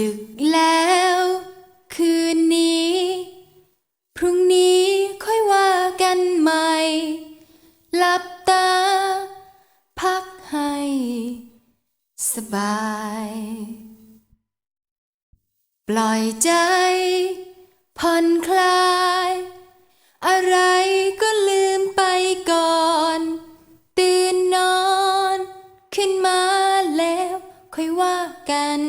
ดึกแล้ว คืนนี้ พรุ่งนี้ค่อยว่ากันใหม่ หลับตา พักให้ สบาย ปล่อยใจ ผ่อนคลาย อะไรก็ลืมไปก่อน ตื่นนอน ขึ้นมาแล้ว ค่อยว่ากัน